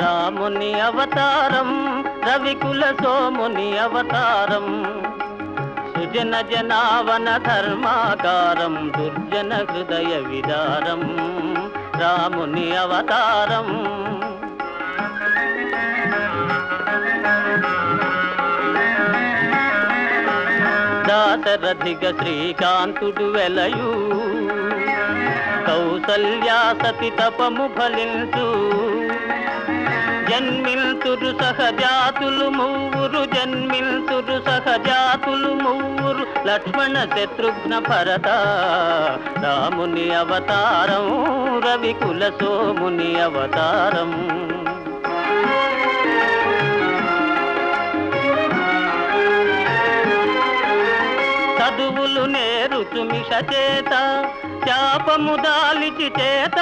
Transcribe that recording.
రాముని అవతారం రవికుల సోముని అవతారం సుజన జనావన ధర్మాకారం దుర్జన హృదయ విదారం రాముని అవతారం. దాశరథిగ శ్రీకాంతుడు వెలయు కౌసల్యా సతి తపము ఫలించు జన్మిల్తురు సహజాతులు మూవురు జన్మిల్తురు సహజాతులు మూవురు లక్ష్మణ శత్రుఘ్న భరత రాముని అవతారం రవికుల సోముని అవతారం. చదువులు నేరుచు మిష చేత శాపము దాలిచి చేత.